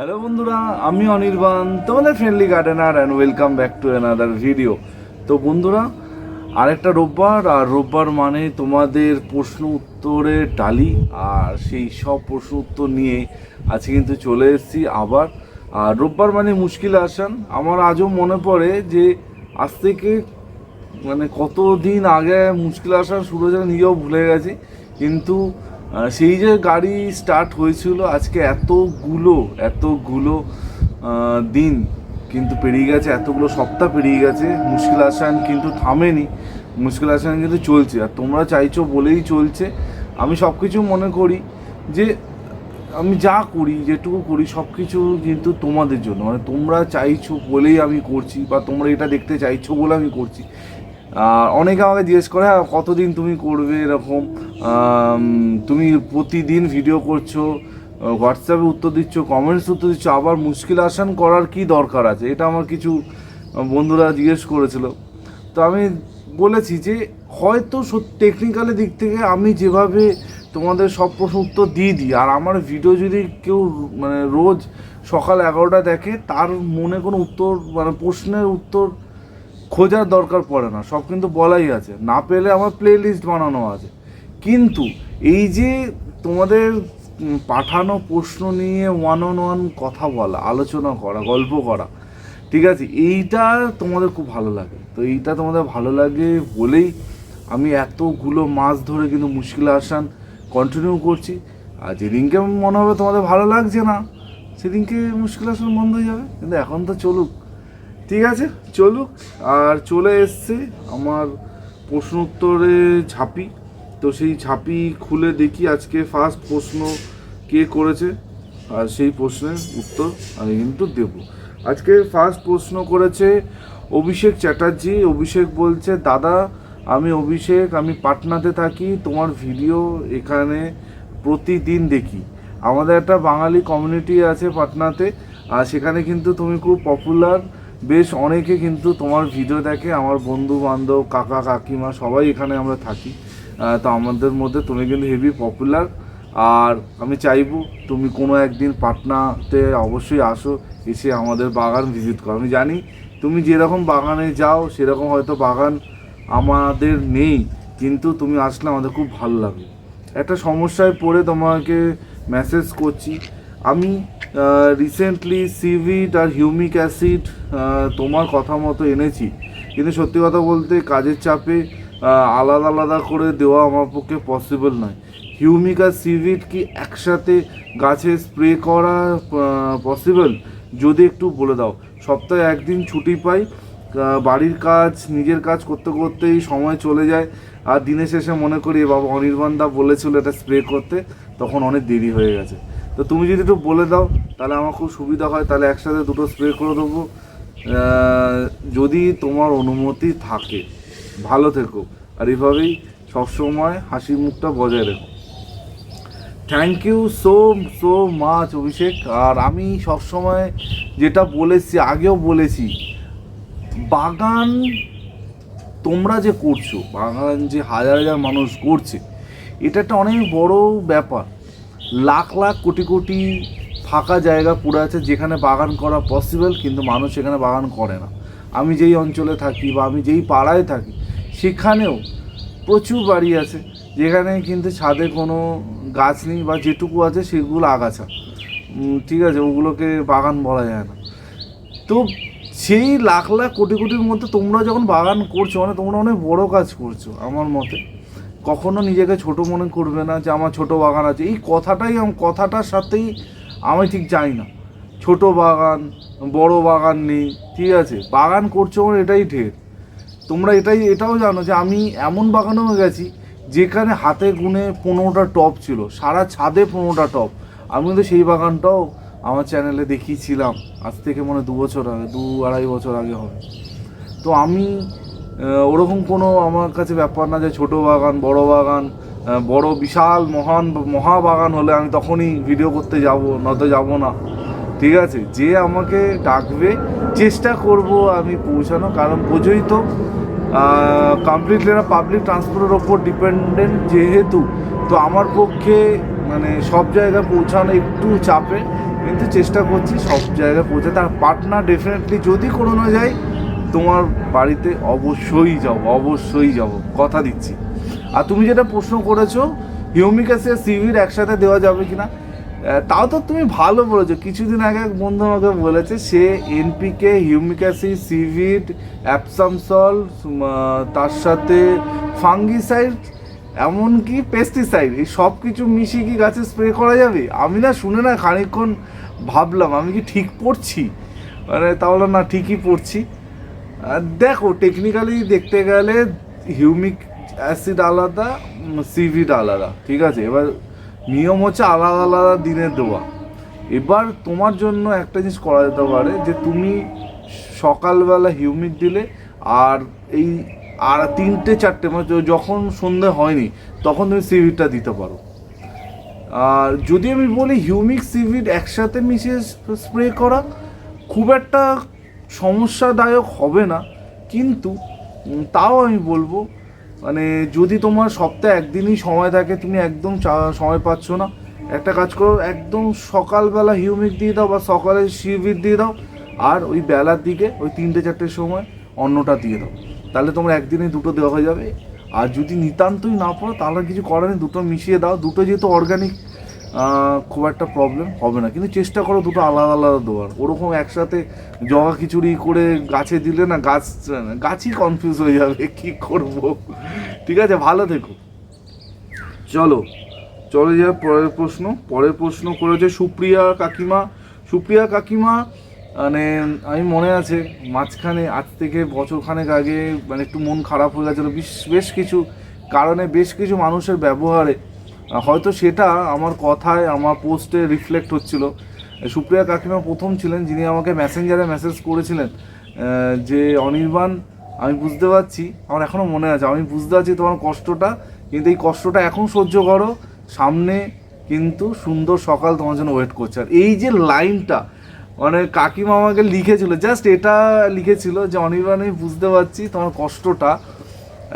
Hello বন্ধুরা, আমি অনির্বাণ, তোমাদের friendly gardener and welcome back to another video তো বন্ধুরা, আরেকটা রোববার, আর রোববার মানে তোমাদের প্রশ্ন উত্তরের ডালি, আর সেই সব প্রশ্ন উত্তর নিয়ে আজকে কিন্তু চলে এসেছি আবার। আর রোববার মানে মুশকিল আসান। আমার আজও মনে পড়ে যে আজ থেকে মানে কতদিন আগে মুশকিল আসার শুরু হয়েছে, নিজেও ভুলে গেছি। কিন্তু সেই যে গাড়ি স্টার্ট হয়েছিল আজকে এতগুলো এতগুলো দিন কিন্তু পেরিয়ে গেছে, এতগুলো সপ্তাহ পেরিয়ে গেছে, মুশকিল আসান কিন্তু থামেনি, মুশকিল আসান কিন্তু চলছে। আর তোমরা চাইছো বলেই চলছে। আমি সব কিছু মনে করি যে, আমি যা করি, যেটুকু করি সব কিছু কিন্তু তোমাদের জন্য। মানে তোমরা চাইছো বলেই আমি করছি, বা তোমরা এটা দেখতে চাইছো বলে আমি করছি। অনেকে আমাকে জিজ্ঞেস করে "হ্যাঁ, কতদিন তুমি করবে এরকম? তুমি প্রতিদিন ভিডিও করছ হোয়াটসঅ্যাপে উত্তর দিচ্ছ কমেন্টস উত্তর দিচ্ছ আবার মুশকিল আসান করার কি দরকার আছে? এটা আমার কিছু বন্ধুরা জিজ্ঞেস করেছিল। তো আমি বলেছি যে হয়তো টেকনিক্যালের দিক থেকে আমি যেভাবে তোমাদের সব প্রশ্ন উত্তর দিয়ে দিই আর আমার ভিডিও যদি কেউ মানে রোজ সকাল এগারোটা দেখে তার মনে কোনো উত্তর মানে প্রশ্নের উত্তর খোঁজার দরকার পড়ে না, সব কিন্তু বলাই আছে। না পেলে আমার প্লে লিস্ট বানানো আছে। কিন্তু এই যে তোমাদের পাঠানো প্রশ্ন নিয়ে ওয়ান অন ওয়ান কথা বলা, আলোচনা করা, গল্প করা, ঠিক আছে, এইটা তোমাদের খুব ভালো লাগে। তো এইটা তোমাদের ভালো লাগে বলেই আমি এতগুলো মাস ধরে কিন্তু মুশকিল আসান কন্টিনিউ করছি। আর যেদিনকে মনে হবে তোমাদের ভালো লাগছে না, সেদিনকে মুশকিল আসান বন্ধ হয়ে যাবে কিন্তু এখন তো চলুক। ঠিক আছে, চলুক। আর চলে এসছে আমার প্রশ্ন উত্তরে ঝাঁপি। তো সেই ঝাঁপি খুলে দেখি আজকে ফার্স্ট প্রশ্ন কে করেছে। আর সেই প্রশ্নের উত্তর আমি কিন্তু দেব। আজকে ফার্স্ট প্রশ্ন করেছে অভিষেক চ্যাটার্জি। অভিষেক বলছে, দাদা, আমি অভিষেক, আমি পাটনাতে থাকি। তোমার ভিডিও এখানে প্রতিদিন দেখি। আমাদের একটা বাঙালি কমিউনিটি আছে পাটনাতে। আর সেখানে কিন্তু তুমি খুব পপুলার বেশ অনেকে কিন্তু তোমার ভিডিও দেখে আমার বন্ধু বান্ধব কাকা, কাকিমা সবাই এখানে আমরা থাকি। তো আমাদের মধ্যে তুমি কিন্তু হেভি পপুলার আর আমি চাইব তুমি কোনো একদিন পাটনাতে অবশ্যই আসো, এসে আমাদের বাগান ভিজিট করো। আমি জানি তুমি যেরকম বাগানে যাও, সেরকম হয়তো বাগান আমাদের নেই, কিন্তু তুমি আসলে আমাদের খুব ভালো লাগবে। একটা সমস্যায় পড়ে তোমাকে মেসেজ করছি। আমি রিসেন্টলি সিভিড আর হিউমিক অ্যাসিড তোমার কথা মতো এনেছি। কিন্তু সত্যি কথা বলতে কাজের চাপে আলাদা আলাদা করে দেওয়া আমার পক্ষে পসিবল নয়। হিউমিক আর সিভিড কি একসাথে গাছে স্প্রে করা পসিবল যদি একটু বলে দাও। সপ্তাহে একদিন ছুটি পাই বাড়ির কাজ, নিজের কাজ করতে করতেই সময় চলে যায়। আর দিনের শেষে মনে করি বাবা অনির্বাণ দা বলেছিল এটা স্প্রে করতে, তখন অনেক দেরি হয়ে গেছে। তো তুমি যদি একটু বলে দাও, তাহলে আমার খুব সুবিধা হয়, তাহলে একসাথে দুটো স্প্রে করে দেবো। যদি তোমার অনুমতি থাকে, ভালো থেকো। আর এভাবেই সবসময় হাসি মুখটা বজায় রেখো। Thank you so so much Abhishek. আর আমি সবসময় যেটা বলেছি, আগেও বলেছি, বাগান তোমরা যে করছ, বাগান যে হাজার হাজার মানুষ করছে, এটা একটা অনেক বড় ব্যাপার। লাখ লাখ কোটি কোটি ফাঁকা জায়গা পড়ে আছে যেখানে বাগান করা পসিবল কিন্তু মানুষ সেখানে বাগান করে না। আমি যেই অঞ্চলে থাকি বা আমি যেই পাড়ায় থাকি, সেখানেও প্রচুর বাড়ি আছে, যেখানে কিন্তু ছাদে কোনো গাছ নেই বা যেটুকু আছে সেগুলো আগাছা। ঠিক আছে, ওগুলোকে বাগান বলা যায় না। তো সেই লাখ লাখ কোটি কোটির মধ্যে তোমরা যখন বাগান করছ মানে তোমরা অনেক বড় কাজ করছ, আমার মতে। কখনো নিজেকে ছোট মনে করবে না যে আমার ছোট বাগান আছে। এই কথাটাই কথাটার সাথেই আমি ঠিক যাই না। ছোট বাগান, বড় বাগান নেই, ঠিক আছে? বাগান করছ মানে এটাই ঢের। তোমরা এটাই, এটাও জানো যে আমি এমন বাগানেও গেছি যেখানে হাতে গুনে পনেরোটা টপ ছিল, সারা ছাদে পনেরোটা টপ। আমি কিন্তু সেই বাগানটাও আমার চ্যানেলে দেখিয়েছিলাম। আজ থেকে মনে দু বছর আগে, দু আড়াই বছর আগে হবে। তো আমি ওরকম কোনো আমার কাছে ব্যাপার না যে ছোট বাগান, বড় বাগান বড় বিশাল, মহান মহা বাগান হলে আমি তখনই ভিডিও করতে যাব, নয়তো যাব না। ঠিক আছে? যে আমাকে ডাকবে, চেষ্টা করব আমি পৌঁছানো কারণ বোঝোই তো কমপ্লিটলি না পাবলিক ট্রান্সপোর্টের ওপর ডিপেন্ডেন্ট যেহেতু, তো আমার পক্ষে মানে সব জায়গায় পৌঁছানো একটু চাপে। কিন্তু চেষ্টা করছি সব জায়গায় পৌঁছাতে আর পার্টনার ডেফিনেটলি যদি কোনো না যায় তোমার বাড়িতে অবশ্যই যাব অবশ্যই যাব। কথা দিচ্ছি। আর তুমি যেটা প্রশ্ন করেছ, হিউমিক অ্যাসিড সিভির একসাথে দেওয়া যাবে কি না তাও তো তুমি ভালো বলেছ। কিছুদিন আগে এক বন্ধু আমাকে বলেছে, সে NPK humic acid seaweed Epsom salt তার সাথে ফাঙ্গিসাইড, এমনকি পেস্টিসাইড, এই সব কিছু মিশিয়ে কি গাছে স্প্রে করা যাবে? আমি না শুনে না খানিকক্ষণ ভাবলাম, আমি কি ঠিক পড়ছি? মানে তাহলে না ঠিকই পড়ছি। দেখো টেকনিক্যালি দেখতে গেলে হিউমিক অ্যাসিড আলাদা সিভিড আলাদা, ঠিক আছে? এবার নিয়ম হচ্ছে আলাদা আলাদা দিনে দেওয়া। এবার তোমার জন্য একটা জিনিস করা যেতে পারে যে তুমি সকালবেলা হিউমিক দিলে আর এই, আর তিনটে, চারটে মানে যখন সন্ধে হয়নি, তখন তুমি সিভিডটা দিতে পারো। আর যদি আমি বলি হিউমিক সিভিড একসাথে মিশিয়ে স্প্রে করা, খুব একটা সমস্যাদায়ক হবে না, কিন্তু তাও আমি বলব মানে যদি তোমার সপ্তাহে একদিনই সময় থাকে, তুমি একদম সময় পাচ্ছ না, একটা কাজ করো, একদম সকালবেলা হিউমিক দিয়ে দাও বা সকালে সিভিড দিয়ে দাও, আর ওই বেলার দিকে, ওই তিনটে চারটের সময় অন্যটা দিয়ে দাও। তাহলে তোমার একদিনে দুটো দেওয়া হয়ে যাবে। আর যদি নিতান্তই না পড়ো তাহলে কিছু করার নেই, দুটো মিশিয়ে দাও, দুটো যেহেতু অর্গানিক খুব একটা প্রবলেম হবে না। কিন্তু চেষ্টা করো দুটো আলাদা আলাদা দেওয়ার। ওরকম একসাথে জগা খিচুড়ি করে গাছে দিলে না গাছ, গাছই কনফিউজ হয়ে যাবে কি করব। ঠিক আছে, ভালো থেকো। চলো, চলে যাও পরের প্রশ্ন। পরের প্রশ্ন করেছে সুপ্রিয়া কাকিমা। সুপ্রিয়া কাকিমা মানে আমি মনে আছে মাঝখানে আজ থেকে বছরখানেক আগে মানে একটু মন খারাপ হয়ে গেছিল। বেশ বেশ কিছু কারণে বেশ কিছু মানুষের ব্যবহারে হয়তো সেটা আমার কথায়, আমার পোস্টে রিফ্লেক্ট হচ্ছিল। সুপ্রিয়া কাকিমা প্রথম ছিলেন, যিনি আমাকে মেসেঞ্জারে মেসেজ করেছিলেন যে, অনির্বাণ, আমি বুঝতে পারছি, আমার এখনও মনে আছে, আমি বুঝতে পারছি তোমার কষ্টটা, কিন্তু এই কষ্টটা এখন সহ্য করো, সামনে কিন্তু সুন্দর সকাল তোমার জন্য ওয়েট করছে। আর এই যে লাইনটা মানে কাকিমা আমাকে লিখেছিল জাস্ট এটা লিখেছিল যে, অনির্বাণ, আমি বুঝতে পারছি তোমার কষ্টটা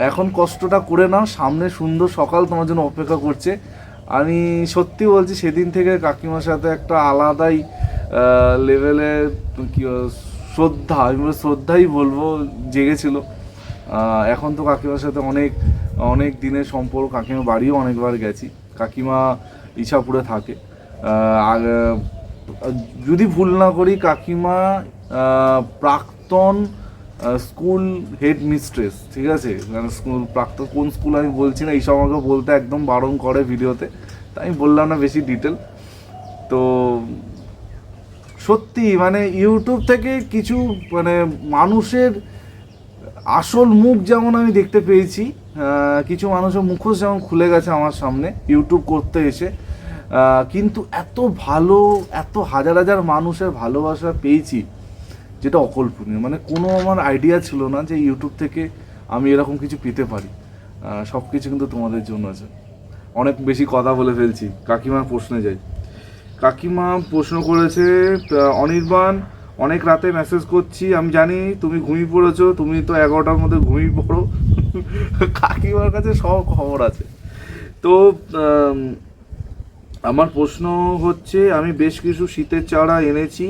এখন কষ্টটা করে নাও, সামনে সুন্দর সকাল তোমার জন্য অপেক্ষা করছে। আমি সত্যি বলছি, সেদিন থেকে কাকিমার সাথে একটা আলাদাই লেভেলের কি শ্রদ্ধা, আমি বলে শ্রদ্ধাই বলব, জেগেছিল। এখন তো কাকিমার সাথে অনেক অনেক দিনের সম্পর্ক কাকিমা বাড়িও অনেকবার গেছি। কাকিমা ইছাপুরে থাকে। আর, যদি ভুল না করি, কাকিমা প্রাক্তন স্কুল হেড মিস্ট্রেস ঠিক আছে? মানে স্কুল প্রাক্তন, কোন স্কুল আমি বলছি না এইসব আমাকে বলতে একদম বারণ করে ভিডিওতে তাই আমি বললাম না বেশি ডিটেল তো সত্যি মানে ইউটিউব থেকে কিছু মানে মানুষের আসল মুখ যেমন আমি দেখতে পেয়েছি কিছু মানুষের মুখোশ যেমন খুলে গেছে আমার সামনে, ইউটিউব করতে এসে কিন্তু এত ভালো, এত হাজার হাজার মানুষের ভালোবাসা পেয়েছি। যেটা অকল্পনীয়। মানে কোনো আমার আইডিয়া ছিল না যে ইউটিউব থেকে আমি এরকম কিছু পেতে পারি। সব কিছু কিন্তু তোমাদের জন্য আছে। অনেক বেশি কথা বলে ফেলছি। কাকিমার প্রশ্নে যাই। কাকিমা প্রশ্ন করেছে অনির্বাণ, অনেক রাতে মেসেজ করছি, আমি জানি তুমি ঘুমিয়ে পড়েছো, তুমি তো এগারোটার মধ্যে ঘুমিয়ে পড়ো। কাকিমার কাছে সব খবর আছে। তো আমার প্রশ্ন হচ্ছে, আমি বেশ কিছু শীতের চারা এনেছি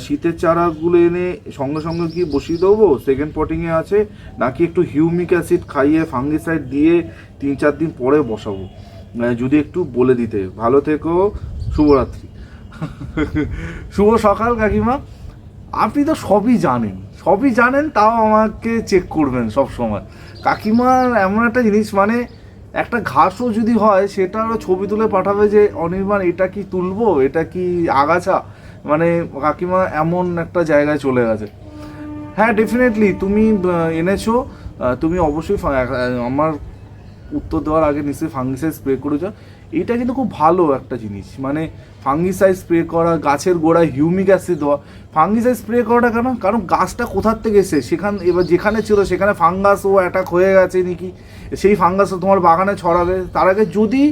শীতের চারাগুলো এনে সঙ্গে সঙ্গে কি বসিয়ে দেবো? সেকেন্ড পটিংয়ে আছে, নাকি একটু হিউমিক অ্যাসিড খাইয়ে ফাঙ্গিসাইড দিয়ে তিন চার দিন পরে বসাবো? যদি একটু বলে দিতে। ভালো থেকো, শুভরাত্রি। শুভ সকাল, কাকিমা। আপনি তো সবই জানেন। সবই জানেন, তাও আমাকে চেক করবেন সব সময়। কাকিমার এমন একটা জিনিস মানে একটা ঘাসও যদি হয়, সেটারও ছবি তুলে পাঠাবে যে, অনির্বাণ, এটা কি তুলবো? এটা কি আগাছা? মানে কাকিমা এমন একটা জায়গায় চলে গেছে। হ্যাঁ ডেফিনেটলি তুমি এনেছো তুমি অবশ্যই আমার উত্তর দেওয়ার আগে নিশ্চয়ই ফাঙ্গিসাইড স্প্রে করেছ। এটা কিন্তু খুব ভালো একটা জিনিস। মানে ফাঙ্গিসাইড স্প্রে করা, গাছের গোড়ায় হিউমিক অ্যাসিড দেওয়া। ফাঙ্গিসাইড স্প্রে করাটা কেন? কারণ গাছটা কোথার থেকে এসে সেখান, এবার যেখানে ছিল, সেখানে ফাঙ্গাস ও অ্যাটাক হয়ে গেছে নাকি? সেই ফাঙ্গাস তোমার বাগানে ছড়াবে। তার আগে যদি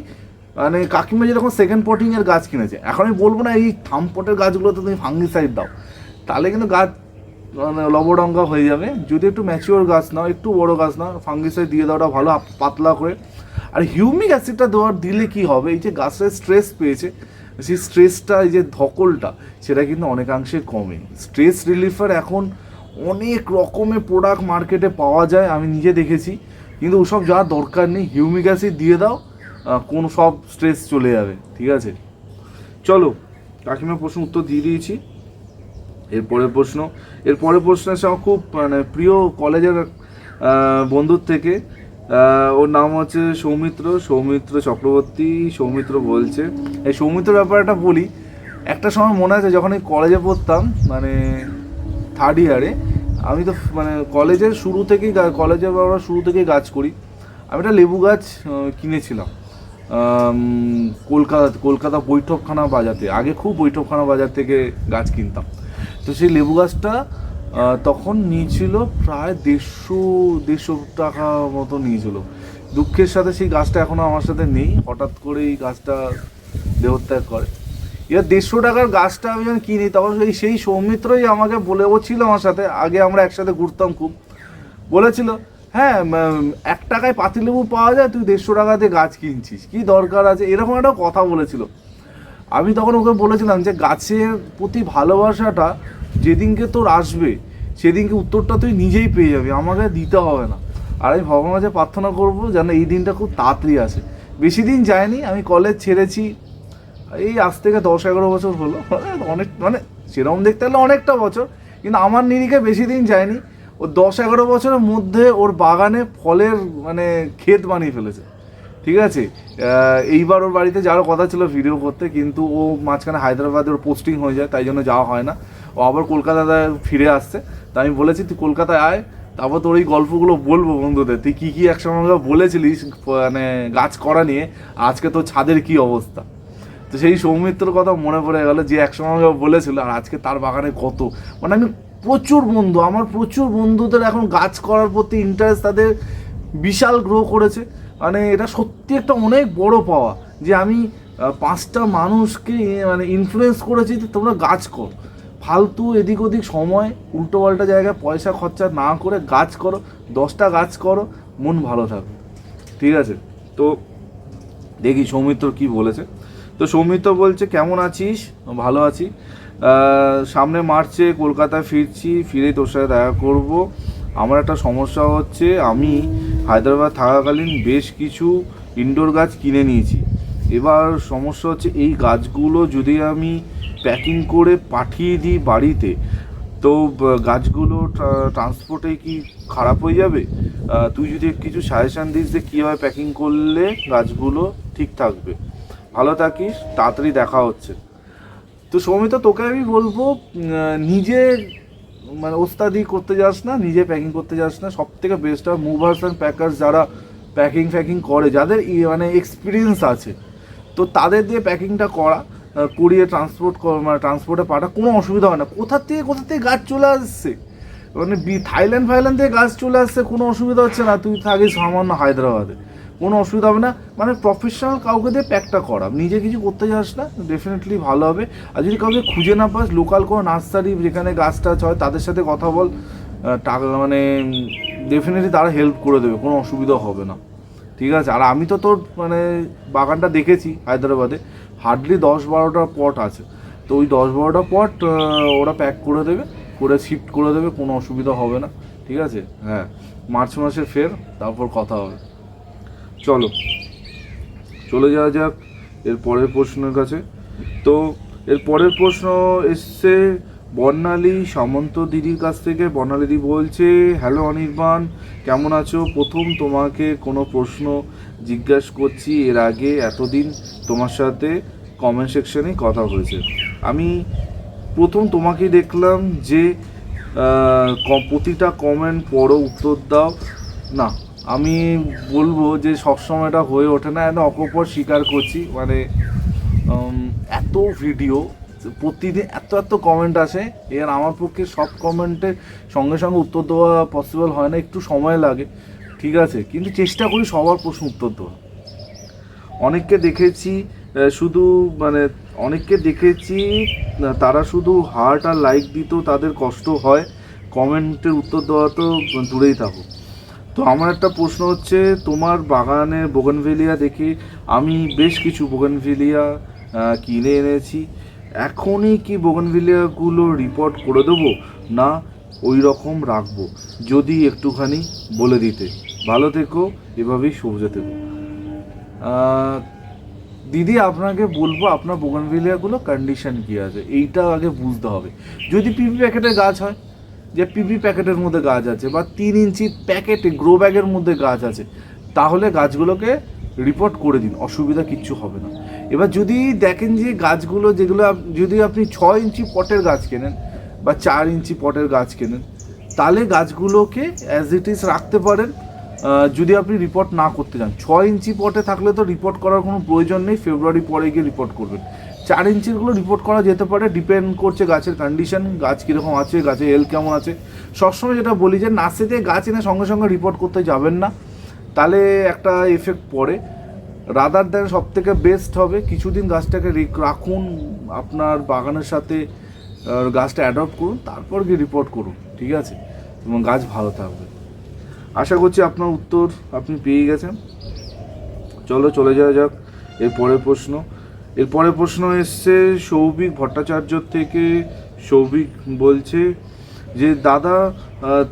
মানে কাকিমা যেরকম সেকেন্ড পটিংয়ের গাছ কিনেছে। এখন আমি বলব না, এই থামপটের গাছগুলোতে তুমি ফাঙ্গিসাইড দাও। তাহলে কিন্তু গাছ মানে লবডঙ্গা হয়ে যাবে। যদি একটু ম্যাচিওর গাছ নাও, একটু বড় গাছ নাও ফাঙ্গিসাইড দিয়ে দেওয়াটা ভালো পাতলা করে। আর হিউমিক অ্যাসিডটা দেওয়ার দিলে কি হবে? এই যে গাছের স্ট্রেস পেয়েছে, সেই স্ট্রেসটা এই যে ধকলটা, সেটা কিন্তু অনেকাংশে কমে। স্ট্রেস রিলিফার এখন অনেক রকমের প্রোডাক্ট মার্কেটে পাওয়া যায়, আমি নিজে দেখেছি। কিন্তু ওসব যা দরকার নেই। হিউমিক অ্যাসিড দিয়ে দাও কোন সব স্ট্রেস চলে যাবে, ঠিক আছে? চলো কাকিমা প্রশ্ন উত্তর দিয়ে দিয়েছি। এরপরের প্রশ্ন, এর পরের প্রশ্ন আছে আমার খুব মানে প্রিয় কলেজের বন্ধুর থেকে ওর নাম হচ্ছে সৌমিত্র সৌমিত্র চক্রবর্তী, সৌমিত্র বলছে। এই সৌমিত্র ব্যাপারটা বলি, একটা সময় মনে আছে যখন এই কলেজে পড়তাম মানে থার্ড ইয়ারে আমি তো মানে কলেজের শুরু থেকেই কলেজের শুরু থেকেই গাছ করি। আমি একটা লেবু গাছ কিনেছিলাম। কলকাতা কলকাতা বৈঠকখানা বাজাতে। আগে খুব বৈঠকখানা বাজার থেকে গাছ কিনতাম। তো সেই লেবু গাছটা তখন নিয়েছিল প্রায় দেড়শো দেড়শো টাকা মতো নিয়েছিল। দুঃখের সাথে সেই গাছটা এখনও আমার সাথে নেই। হঠাৎ করে এই গাছটা দেহত্যাগ করে। এবার দেড়শো টাকার গাছটা আমি যখন কিনি, তখন সেই সেই সৌমিত্রই আমাকে বলে ছিল আমার সাথে। আগে আমরা একসাথে ঘুরতাম খুব। বলেছিল হ্যাঁ এক টাকায় পাতিলেবু পাওয়া যায়, তুই দেড়শো টাকাতে গাছ কিনছিস। কি দরকার আছে? এরকম একটা কথা বলেছিল। আমি তখন ওকে বলেছিলাম যে গাছের প্রতি ভালোবাসাটা যেদিনকে তোর আসবে, সেদিনকে উত্তরটা তুই নিজেই পেয়ে যাবি, আমাকে দিতে হবে না। আর আমি ভগবানের কাছে প্রার্থনা করব যেন এই দিনটা খুব তাড়াতাড়ি আসে। বেশি দিন যায়নি, আমি কলেজ ছেড়েছি। এই আজ থেকে দশ এগারো বছর হলো। অনেক মানে সেরকম দেখতে গেলে অনেকটা বছর, কিন্তু আমার নিরিখে বেশি দিন যায়নি। ও দশ এগারো বছরের মধ্যে ওর বাগানে ফলের মানে ক্ষেত বানিয়ে ফেলেছে। ঠিক আছে? এইবার ওর বাড়িতে যাওয়ার কথা ছিল ভিডিও করতে, কিন্তু ও মাঝখানে হায়দ্রাবাদে ওর পোস্টিং হয়ে যায়, তাই জন্য যাওয়া হয় না। ও আবার কলকাতায় ফিরে আসছে। তা আমি বলেছি, তুই কলকাতায় আয়, তারপর তোর এই গল্পগুলো বলব বন্ধুদের। তুই কী কী আমাকে বলেছিলিস মানে গাছ করা নিয়ে, আজকে তোর ছাদের কি অবস্থা? তো সেই সৌমিত্রর কথা মনে পড়ে গেল যে আমাকে বলেছিল, আর আজকে তার বাগানে কত? মানে আমি প্রচুর বন্ধু, আমার প্রচুর বন্ধুদের এখন গাছ করার প্রতি ইন্টারেস্ট তাদের বিশাল গ্রো করেছে। মানে এটা সত্যি একটা অনেক বড় পাওয়া যে আমি পাঁচটা মানুষকে মানে ইনফ্লুয়েন্স করেছি যে তোমরা গাছ কর। ফালতু এদিক ওদিক সময়, উল্টো পাল্টা জায়গায় পয়সা খরচা না করে গাছ করো, দশটা গাছ করো, মন ভালো থাকবে। ঠিক আছে? তো দেখি সৌমিত্র কি বলেছে। তো সৌমিত্র বলছে, কেমন আছিস? ভালো আছি। সামনে মার্চে কলকাতায় ফিরছি ফিরে তোর সাথে দেখা করব। আমার একটা সমস্যা হচ্ছে, আমি হায়দ্রাবাদ থাকাকালীন বেশ কিছু ইনডোর গাছ কিনে নিয়েছি। এবার সমস্যা হচ্ছে, এই গাছগুলো যদি আমি প্যাকিং করে পাঠিয়ে দিই বাড়িতে, তো গাছগুলো ট্রান্সপোর্টে কি খারাপ হয়ে যাবে? তুই যদি কিছু সাজেশান দিস যে কীভাবে প্যাকিং করলে গাছগুলো ঠিক থাকবে। ভালো থাকিস, তাড়াতাড়ি দেখা হচ্ছে। তো সৌমিতা, তোকে আমি বলব নিজে মানে ওস্তাদি করতে যাস না, নিজে প্যাকিং করতে যাস না। সব থেকে বেস্ট হয় মুভার্স অ্যান্ড প্যাকার্স যারা প্যাকিং ফ্যাকিং করে, যাদের মানে এক্সপিরিয়েন্স আছে। তো তাদের দিয়ে প্যাকিংটা করা কুড়িয়ে ট্রান্সপোর্ট মানে ট্রান্সপোর্টে পাঠা, কোনো অসুবিধা হয় না। কোথা থেকে কোথা থেকে গাছ চলে আসছে? মানে থাইল্যান্ড, ফাইল্যান্ড থেকে গাছ চলে আসছে, কোনো অসুবিধা হচ্ছে না। তুই থাকিস সামান্য হায়দ্রাবাদে। কোনো অসুবিধা হবে না। মানে প্রফেশনাল কাউকে দিয়ে প্যাকটা করা। নিজে কিছু করতে যাস না ডেফিনেটলি ভালো হবে। আর যদি কাউকে খুঁজে না পাস লোকাল কোনো নার্সারি যেখানে গাছ টাছ হয়, তাদের সাথে কথা বল। টাকা মানে ডেফিনেটলি তারা হেল্প করে দেবে, কোনো অসুবিধা হবে না। ঠিক আছে? আর আমি তো তোর মানে বাগানটা দেখেছি হায়দ্রাবাদে। হার্ডলি দশ বারোটা পট আছে। তো ওই দশ বারোটা পট ওরা প্যাক করে দেবে, করে শিফট করে দেবে, কোনো অসুবিধা হবে না। ঠিক আছে? হ্যাঁ। মার্চ মাসে ফের তারপর কথা হবে। চলো। চলে যাওয়া যাক এর পরের প্রশ্নের কাছে। তো এর পরের প্রশ্ন এসছে, বর্ণালী সামন্ত দিদির কাছ থেকে। বর্ণালী দি বলছে, হ্যালো অনির্বাণ, কেমন আছো? প্রথম তোমাকে কোনো প্রশ্ন জিজ্ঞাসা করছি। এর আগে এতদিন তোমার সাথে কমেন্ট সেকশনে কথা হয়েছে। আমি প্রথম তোমাকেই দেখলাম যে প্রতিটা কমেন্ট পড়ো, উত্তর দাও। না আমি বলব যে সবসময় এটা হয়ে ওঠে না একটা অকপর স্বীকার করছি। মানে এত ভিডিও প্রতিদিন এত এত কমেন্ট আসে, এর আমার পক্ষে সব কমেন্টের সঙ্গে সঙ্গে উত্তর দেওয়া পসিবল হয় না, একটু সময় লাগে, ঠিক আছে? কিন্তু চেষ্টা করি সবার প্রশ্ন উত্তর দেওয়া অনেককে দেখেছি শুধু মানে অনেককে দেখেছি তারা শুধু হার্ট আর লাইক দিত তাদের কষ্ট হয় কমেন্টের উত্তর দেওয়া তো দূরেই থাকো তো আমার একটা প্রশ্ন হচ্ছে, তোমার বাগানে বোগনভেলিয়া দেখে আমি বেশ কিছু বোগনভেলিয়া কিনে এনেছি। এখনই কি বোগনভিলিয়াগুলো রিপোর্ট করে দেবো না ওই রকম রাখব? যদি একটুখানি বলে দিতে। ভালো থেকো, এভাবেই সবজে থেকো। দিদি, আপনাকে বলব আপনার বোগানভিলিয়াগুলো কন্ডিশন কী আছে? এইটা আগে বুঝতে হবে। যদি পিপি প্যাকেটের গাছ হয় যে পিপি প্যাকেটের মধ্যে গাছ আছে বা তিন ইঞ্চি প্যাকেটে গ্রো ব্যাগের মধ্যে গাছ আছে, তাহলে গাছগুলোকে রিপোর্ট করে দিন, অসুবিধা কিচ্ছু হবে না। এবার যদি দেখেন যে গাছগুলো যেগুলো যদি আপনি ছয় ইঞ্চি পটের গাছ কেনেন বা চার ইঞ্চি পটের গাছ কেনেন, তাহলে গাছগুলোকে অ্যাজ ইট ইজ রাখতে পারেন। যদি আপনি রিপোর্ট না করতে চান, ছয় ইঞ্চি পটে থাকলে তো রিপোর্ট করার কোনো প্রয়োজন নেই ফেব্রুয়ারি পরে গিয়ে রিপোর্ট করবেন। চার ইঞ্চিরগুলো রিপোর্ট করা যেতে পারে ডিপেন্ড করছে গাছের কন্ডিশন গাছ কীরকম আছে, গাছের হেলথ কেমন আছে। সবসময় যেটা বলি যে নার্সিতে গাছ এনে সঙ্গে সঙ্গে রিপোর্ট করতে যাবেন না, তাহলে একটা এফেক্ট পড়ে। রাদার দেন সব থেকে বেস্ট হবে কিছুদিন গাছটাকে রেখ- রাখুন, আপনার বাগানের সাথে গাছটা অ্যাডপ্ট করুন, তারপর গিয়ে রিপোর্ট করুন, ঠিক আছে? এবং গাছ ভালো থাকবে। আশা করছি আপনার উত্তর আপনি পেয়ে গেছেন। চলো, চলে যাওয়া যাক এর পরের প্রশ্ন। এর পরের প্রশ্ন এসছে, সৌভিক ভট্টাচার্য থেকে সৌভিক বলছে যে, দাদা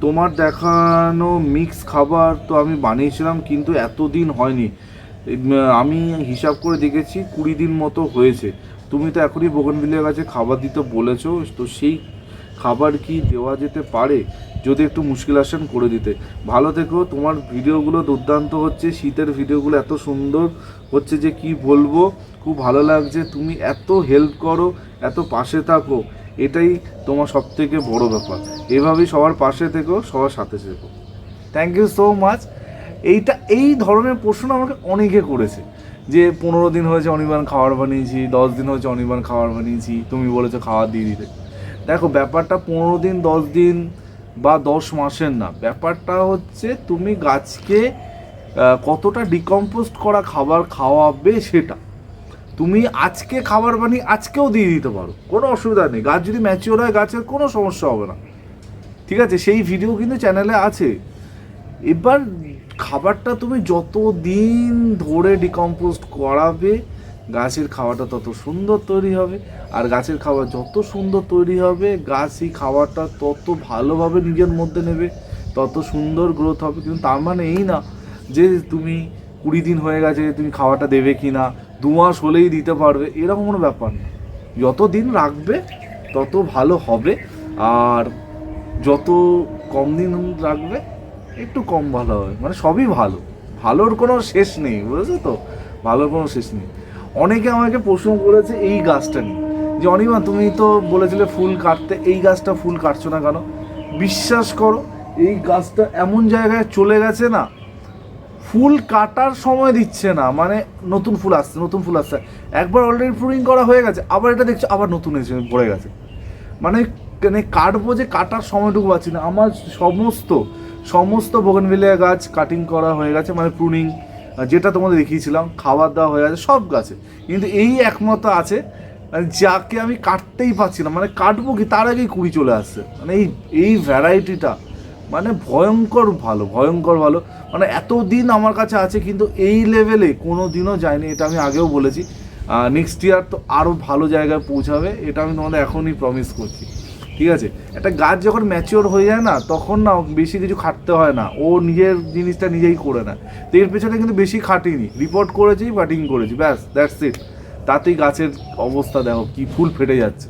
তোমার দেখানো মিক্স খাবার তো আমি বানিয়েছিলাম কিন্তু এতদিন হয়নি। আমি হিসাব করে দেখেছি, কুড়ি দিন মতো হয়েছে। তুমি তো এখনই বোগনভিলিয়া কাছে খাবার দিতে বলেছ, তো সেই খাবার কি দেওয়া যেতে পারে? যদি একটু মুশকিল আসেন করে দিতে। ভালো থেকো, তোমার ভিডিওগুলো দুর্দান্ত হচ্ছে, শীতের ভিডিওগুলো এত সুন্দর হচ্ছে যে কি বলব, খুব ভালো লাগছে। তুমি এত হেল্প করো, এত পাশে থাকো, এটাই তোমার সব থেকে বড় ব্যাপার। এভাবেই সবার পাশে থেকো, সবার সাথে থেকো। থ্যাংক ইউ সো মাচ এইটা, এই ধরনের প্রশ্ন আমাকে অনেকে করেছে, যে পনেরো দিন হয়েছে অনির্বাণ খাবার বানিয়েছি, দশ দিন হয়েছে অনির্বাণ খাবার বানিয়েছি, তুমি বলেছ খাবার দিয়ে দিতে। দেখো, ব্যাপারটা পনেরো দিন, দশ দিন বা দশ মাসের না। ব্যাপারটা হচ্ছে তুমি গাছকে কতটা ডিকম্পোস্ট করা খাবার খাওয়াবে সেটা। তুমি আজকে খাবার বানিয়ে আজকেও দিয়ে দিতে পারো, কোনো অসুবিধা নেই। গাছ যদি ম্যাচিওর হয় গাছের কোনো সমস্যা হবে না। ঠিক আছে, সেই ভিডিও কিন্তু চ্যানেলে আছে। এবার খাবারটা তুমি যত দিন ধরে ডিকম্পোস্ট করাবে গাছের খাবারটা তত সুন্দর তৈরি হবে। আর গাছের খাবার যত সুন্দর তৈরি হবে গাছ সেই খাবারটা তত ভালোভাবে নিজের মধ্যে নেবে, তত সুন্দর গ্রোথ হবে। কিন্তু তার মানে এই না যে তুমি কুড়ি দিন হয়ে গেছে, তুমি খাবারটা দেবে কি না দু মাস হলেই দিতে পারবে, এরকম কোনো ব্যাপার না। যত দিন রাখবে, তত ভালো হবে। আর যত কম দিন রাখবে, একটু কম ভালো হবে। মানে সবই ভালো। ভালোর কোনো শেষ নেই, বুঝেছ তো? ভালোর কোনো শেষ নেই। অনেকে আমাকে প্রশ্ন করেছে এই গাছটা নিয়ে। যে অনিমা, তুমি তো বলেছিলে ফুল কাটতে, এই গাছটা ফুল কাটছো না কেন? বিশ্বাস করো, এই গাছটা এমন জায়গায় চলে গেছে না, ফুল কাটার সময় দিচ্ছে না মানে নতুন ফুল আসছে, নতুন ফুল আসছে। একবার অলরেডি প্রুনিং করা হয়ে গেছে, আবার এটা দেখছ, আবার নতুন এসে পড়ে গেছে। মানে মানে কাটবো যে কাটার সময়টুকু পাচ্ছি না। আমার সমস্ত সমস্ত বোগনভিলিয়া গাছ কাটিং করা হয়ে গেছে মানে প্রুনিং যেটা তোমাদের দেখিয়েছিলাম খাবার দাওয়া হয়ে আছে, সব গাছে। কিন্তু এই একমাত্র আছে মানে যাকে আমি কাটতেই পারছি না মানে কাটবো কি, তার আগেই কুড়ি চলে আসছে। মানে এই এই ভ্যারাইটিটা মানে ভয়ঙ্কর ভালো ভয়ঙ্কর ভালো। মানে এতদিন আমার কাছে আছে, কিন্তু এই লেভেলে কোনো দিনও যায়নি, এটা আমি আগেও বলেছি। নেক্সট ইয়ার তো আরও ভালো জায়গায় পৌঁছাবে, এটা আমি তোমাদের এখনই প্রমিস করছি। ঠিক আছে? একটা গাছ যখন ম্যাচিওর হয়ে যায় না, তখন না বেশি কিছু খাটতে হয় না। ও নিজের জিনিসটা নিজেই করে নেয়। তো এর পেছনে কিন্তু বেশি খাটিনি। রিপোর্ট করেছি বাটিং করেছি, ব্যাস দ্যাটস ইট তাতেই গাছের অবস্থা দেখো, কি ফুল ফেটে যাচ্ছে।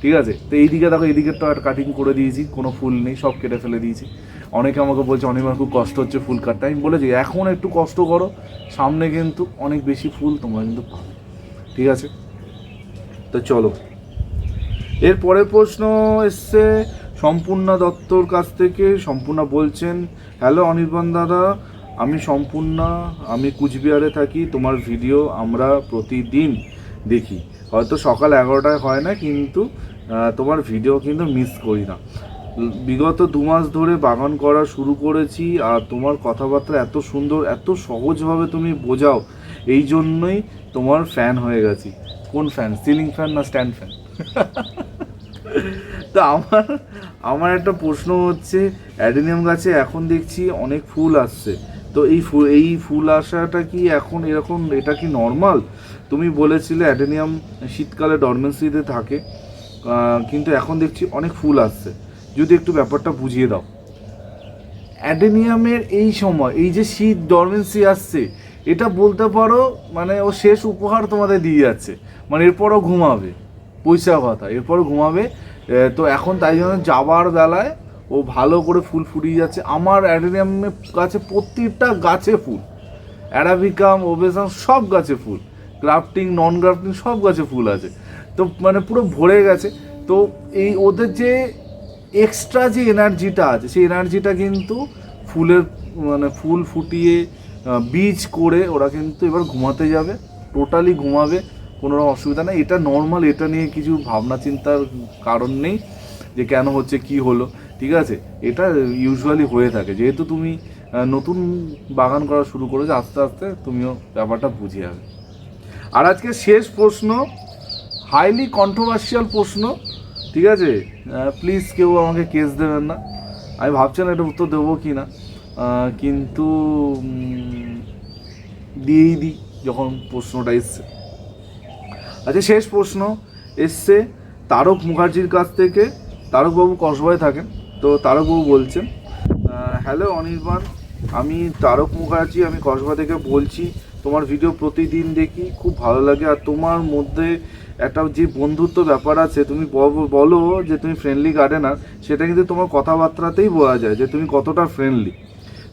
ঠিক আছে? তো এইদিকে দেখো একটা কাটিং করে দিয়েছি, কোনো ফুল নেই, সব কেটে ফেলে দিয়েছি। অনেকে আমাকে বলছে অনেকবার খুব কষ্ট হচ্ছে ফুল কাটতে। আমি বলেছি, এখন একটু কষ্ট করো, সামনে কিন্তু অনেক বেশি ফুল তোমরা কিন্তু পাবে। ঠিক আছে? তো চলো। এর পরের প্রশ্ন এসছে, সম্পূর্ণা দত্তর কাছ থেকে সম্পূর্ণা বলছেন, হ্যালো অনির্বাণ দাদা, আমি সম্পূর্ণা, আমি কুচবিহারে থাকি, তোমার ভিডিও আমরা প্রতিদিন দেখি। হয়তো সকাল এগারোটায় হয় না, কিন্তু তোমার ভিডিও কিন্তু মিস করি না। বিগত দু মাস ধরে বাগান করা শুরু করেছি, আর তোমার কথাবার্তা এত সুন্দর, এত সহজভাবে তুমি বোঝাও, এই জন্যই তোমার ফ্যান হয়ে গেছি। কোন ফ্যান সিলিং ফ্যান না স্ট্যান্ড ফ্যান তো আমার আমার একটা প্রশ্ন হচ্ছে, অ্যাডেনিয়াম গাছে এখন দেখছি অনেক ফুল আসছে। তো এই ফুল এই ফুল আসাটা কি এখন এরকম, এটা কি নর্মাল তুমি বলেছিলে অ্যাডেনিয়াম শীতকালে ডরমেন্সিতে থাকে কিন্তু এখন দেখছি অনেক ফুল আসছে। যদি একটু ব্যাপারটা বুঝিয়ে দাও। অ্যাডেনিয়ামের এই সময়, এই যে শীত ডরমেন্সি আসছে, এটা বলতে পারো মানে ও শেষ উপহার তোমাদের দিয়ে যাচ্ছে। মানে এরপরও ঘুমাবে। পয়সা কথা এরপর ঘুমাবে। তো এখন তাই জন্য যাওয়ার বেলায় ও ভালো করে ফুল ফুটিয়ে যাচ্ছে। আমার অ্যাডেনিয়ামের গাছে প্রত্যেকটা গাছে ফুল। অ্যারাবিকাম ওবেসাম সব গাছে ফুল। গ্রাফটিং নন গ্রাফটিং সব গাছে ফুল আছে। তো মানে পুরো ভরে গেছে। তো এই ওদের যে এক্সট্রা যে এনার্জিটা আছে, সেই এনার্জিটা কিন্তু ফুলের মানে ফুল ফুটিয়ে বীজ করে ওরা কিন্তু এবার ঘুমাতে যাবে। টোটালি ঘুমাবে। কোনো অসুবিধা নেই। এটা নর্মাল এটা নিয়ে কিছু ভাবনা চিন্তার কারণ নেই যে কেন হচ্ছে, কি হলো, ঠিক আছে? এটা ইউজুয়ালি হয়ে থাকে। যেহেতু তুমি নতুন বাগান করা শুরু করেছ, আস্তে আস্তে তুমিও ব্যাপারটা বুঝে যাবে। আর আজকে শেষ প্রশ্ন হাইলি কন্ট্রোভার্সিয়াল প্রশ্ন, ঠিক আছে? প্লিজ কেউ আমাকে কেস দেবেন না। আমি ভাবছিলাম এটা উত্তর দেবো কি না। কিন্তু দিয়েই দিই যখন প্রশ্নটা এসছে। আচ্ছা শেষ প্রশ্ন এসছে, তারক মুখার্জির কাছ থেকে, তারকবাবু কসবায় থাকেন, তো তারকবাবু বলছেন হ্যালো অনির্বাণ, আমি তারক মুখার্জি, আমি কসবা থেকে বলছি, তোমার ভিডিও প্রতিদিন দেখি, খুব ভালো লাগে, আর তোমার মধ্যে একটা যে বন্ধুত্ব ব্যাপার আছে, তুমি বলো যে তুমি ফ্রেন্ডলি গার্ডেনার সেটা কিন্তু তোমার কথাবার্তাতেই বোঝা যায় যে তুমি কতটা ফ্রেন্ডলি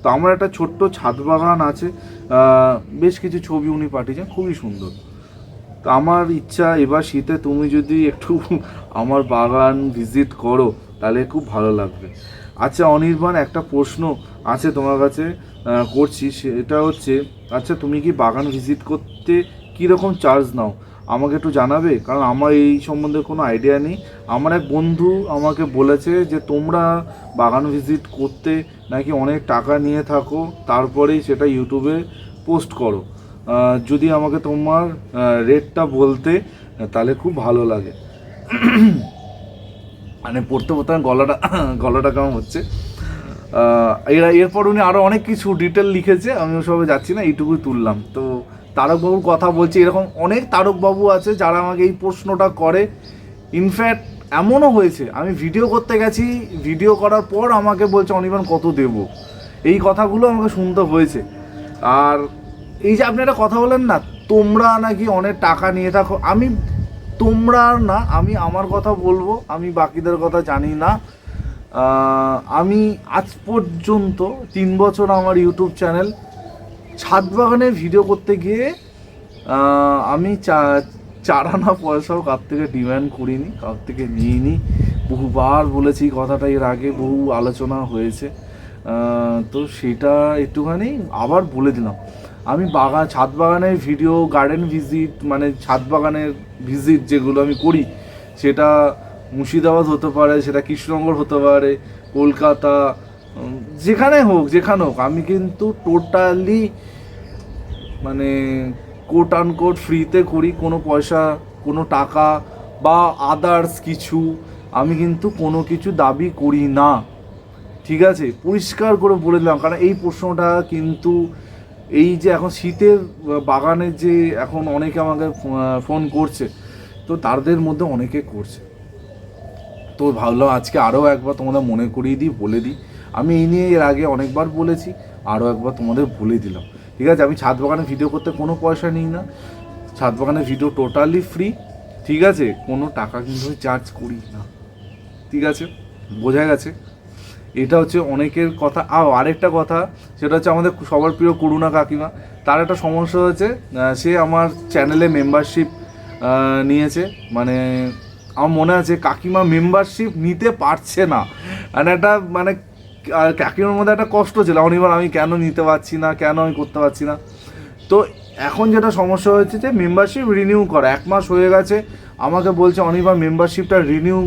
তো আমার একটা ছোট্ট ছাদ বাগান আছে বেশ কিছু ছবি উনি পাঠিয়েছেন, খুবই সুন্দর। তো আমার ইচ্ছা এবার শীতে তুমি যদি একটু আমার বাগান ভিজিট করো, তাহলে খুব ভালো লাগবে। আচ্ছা অনির্বাণ, একটা প্রশ্ন আছে তোমার কাছে করছি, সেটা হচ্ছে আচ্ছা তুমি কি বাগান ভিজিট করতে কীরকম চার্জ নাও? আমাকে একটু জানাবে? কারণ আমার এই সম্বন্ধে কোনো আইডিয়া নেই। আমার এক বন্ধু আমাকে বলেছে যে, তোমরা বাগান ভিজিট করতে নাকি অনেক টাকা নিয়ে থাকো, তারপরেই সেটা ইউটিউবে পোস্ট করো। যদি আমাকে তোমার রেটটা বলতে তাহলে খুব ভালো লাগে। মানে পড়তে পড়তে গলাটা গলাটা কেমন হচ্ছে। এরা, এরপর উনি আরও অনেক কিছু ডিটেল লিখেছে, আমি ওসবে যাচ্ছি না এইটুকুই তুললাম। তো তারকবাবুর কথা বলছি, এরকম অনেক তারকবাবু আছে যারা আমাকে এই প্রশ্নটা করে। ইনফ্যাক্ট এমনও হয়েছে, আমি ভিডিও করতে গেছি ভিডিও করার পর আমাকে বলছে, অনির্বাণ, কত দেবো? এই কথাগুলো আমাকে শুনতে হয়েছে। আর এই যে আপনি একটা কথা বলেন না, তোমরা নাকি অনেক টাকা নিয়ে থাকো। আমি, তোমরা না, আমি আমার কথা বলব, আমি বাকিদের কথা জানি না। আমি আজ পর্যন্ত তিন বছর আমার ইউটিউব চ্যানেল ছাদ বাগানের ভিডিও করতে গিয়ে আমি চা- চার আনা পয়সাও কার থেকে ডিম্যান্ড করিনি, কার থেকে নিইনি। বহুবার বলেছি কথাটা এর আগে, বহু আলোচনা হয়েছে। তো সেটা একটুখানি আবার বলে দিলাম। আমি বাগান, ছাদ বাগানের ভিডিও গার্ডেন ভিজিট মানে ছাদ বাগানের ভিজিট যেগুলো আমি করি, সেটা মুর্শিদাবাদ হতে পারে, সেটা কৃষ্ণনগর হতে পারে, কলকাতা যেখানে হোক যেখানে হোক, আমি কিন্তু টোটালি মানে কোট আনকোট ফ্রিতে করি, কোনো পয়সা, কোনো টাকা বা আদার্স কিছু, আমি কিন্তু কোনো কিছু দাবি করি না। ঠিক আছে? পরিষ্কার করে বলে দিলাম, কারণ এই প্রশ্নটা কিন্তু এই যে এখন শীতের বাগানের যে এখন অনেকে আমাকে ফোন করছে, তো তাদের মধ্যে অনেকে করছে। তো ভাবলাম আজকে আরও একবার তোমাদের মনে করিয়ে দিই, বলে দিই। আমি এই নিয়ে এর আগে অনেকবার বলেছি, আরও একবার তোমাদের বলে দিলাম। ঠিক আছে, আমি ছাদ বাগানে ভিডিও করতে কোনো পয়সা নিই না। ছাদ বাগানে ভিডিও টোটালি ফ্রি ঠিক আছে? কোনো টাকা কিন্তু চার্জ করি না। ঠিক আছে? বোঝা গেছে? এটা হচ্ছে অনেকের কথা। আর আরেকটা কথা, সেটা হচ্ছে আমাদের সবার প্রিয় করুণা কাকিমা। তার একটা সমস্যা হয়েছে সে আমার চ্যানেলে মেম্বারশিপ নিয়েছে। মানে আমার মনে আছে কাকিমা মেম্বারশিপ নিতে পারছে না। মানে একটা মানে কাকিমার মধ্যে একটা কষ্ট ছিল। অনিবার আমি কেন নিতে পারছি না, কেন আমি করতে পারছি না? তো এখন যেটা সমস্যা হয়েছে যে মেম্বারশিপ রিনিউ করা, এক মাস হয়ে গেছে। আমাকে বলছে অনিবার মেম্বারশিপটা রিনিউ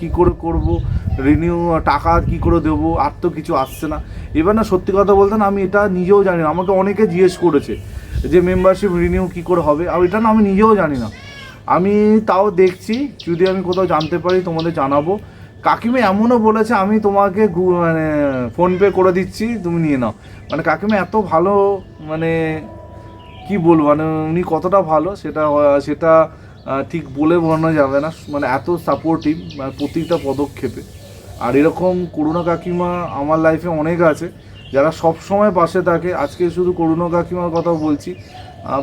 কি করে করব? রিনিউ টাকা কি করে দেবো? আর তো কিছু আসছে না। এবার না সত্যি কথা বলতে না, আমি এটা নিজেও জানি না। আমাকে অনেকে জিজ্ঞেস করেছে যে মেম্বারশিপ রিনিউ কি করে হবে? আর এটা না আমি নিজেও জানি না। আমি তাও দেখছি, যদি আমি কোথাও জানতে পারি, তোমাদের জানাব। কাকিমা এমনও বলেছে, আমি তোমাকে মানে ফোনপে করে দিচ্ছি, তুমি নিয়ে নাও। মানে কাকিমা এত ভালো মানে কি বলব মানে উনি কতটা ভালো, সেটা সেটা ঠিক বলে বোঝানো যাবে না। মানে এত সাপোর্টিভ মানে প্রতিটা পদক্ষেপে। আর এরকম করুণা কাকিমা আমার লাইফে অনেক আছে। যারা সব সময় পাশে থাকে, আজকে শুধু করুণা কাকিমার কথা বলছি।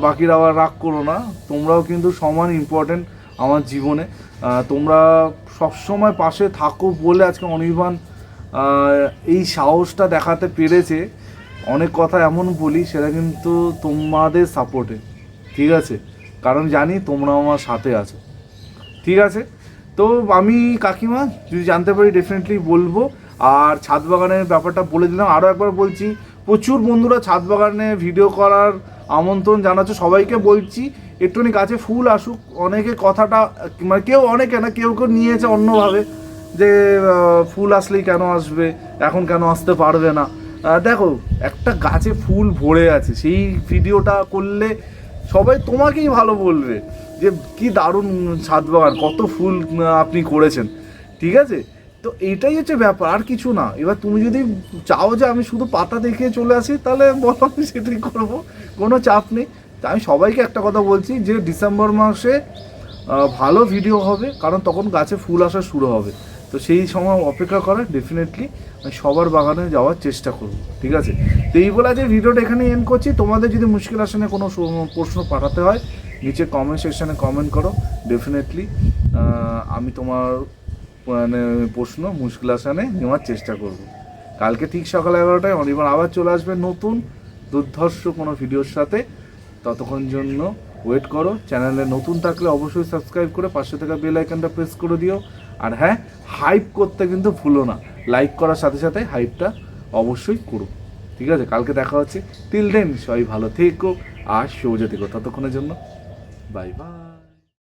বাকিরা আবার রাগ করো না, তোমরাও কিন্তু সমান ইম্পর্টেন্ট আমার জীবনে। তোমরা সবসময় পাশে থাকো বলে আজকে অনির্বাণ এই সাহসটা দেখাতে পেরেছে। অনেক কথা এমন বলি, সেটা কিন্তু তোমাদের সাপোর্টে ঠিক আছে? কারণ জানি তোমরা আমার সাথে আছো। ঠিক আছে? তো আমি কাকিমা, যদি জানতে পারি ডেফিনেটলি বলব। আর ছাদ বাগানের ব্যাপারটা বলে দিলাম। আরও একবার বলছি, প্রচুর বন্ধুরা ছাদ বাগানে ভিডিও করার আমন্ত্রণ জানাচ্ছে। সবাইকে বলছি, একটুখানি গাছে ফুল আসুক। অনেকে কথাটা মানে কেউ অনেকে না, কেউ কেউ নিয়েছে অন্যভাবে যে ফুল আসলেই কেন আসবে? এখন কেন আসতে পারবে না? দেখো, একটা গাছে ফুল ভরে আছে। সেই ভিডিওটা করলে সবাই তোমাকেই ভালো বলবে। যে কি দারুণ ছাদ বাগান, কত ফুল আপনি করেছেন। ঠিক আছে? তো এইটাই হচ্ছে ব্যাপার, আর কিছু না। এবার তুমি যদি চাও যে আমি শুধু পাতা দেখে চলে আসি, তাহলে বলো আমি সেটাই করব, কোনো চাপ নেই। আমি সবাইকে একটা কথা বলছি যে ডিসেম্বর মাসে ভালো ভিডিও হবে, কারণ তখন গাছে ফুল আসা শুরু হবে। তো সেই সময় অপেক্ষা করে ডেফিনেটলি আমি সবার বাগানে যাওয়ার চেষ্টা করব, ঠিক আছে? তো এই বলে যে ভিডিওটা এখানে এন্ড করছি। তোমাদের যদি মুশকিল আসনে কোনো প্রশ্ন পাঠাতে হয় নিচে কমেন্ট সেকশনে কমেন্ট করো ডেফিনেটলি আমি তোমার মানে প্রশ্ন মুশকিল আসানে নেওয়ার চেষ্টা করব। কালকে ঠিক সকাল এগারোটায় অনির্বাণ আবার চলে আসবে নতুন, দুর্ধর্ষ কোনো ভিডিওর সাথে। ততক্ষণ জন্য ওয়েট করো চ্যানেলে নতুন থাকলে অবশ্যই সাবস্ক্রাইব করে পাশে থাকা বেল আইকনটা প্রেস করে দিও। আর হ্যাঁ হাইপ করতে কিন্তু ভুলো না। লাইক করার সাথে সাথে হাইপটা অবশ্যই করো। ঠিক আছে? কালকে দেখা হচ্ছে। টিল দেন সবাই ভালো থেকো আর সৌজে থেকো ততক্ষণের জন্য Bye bye.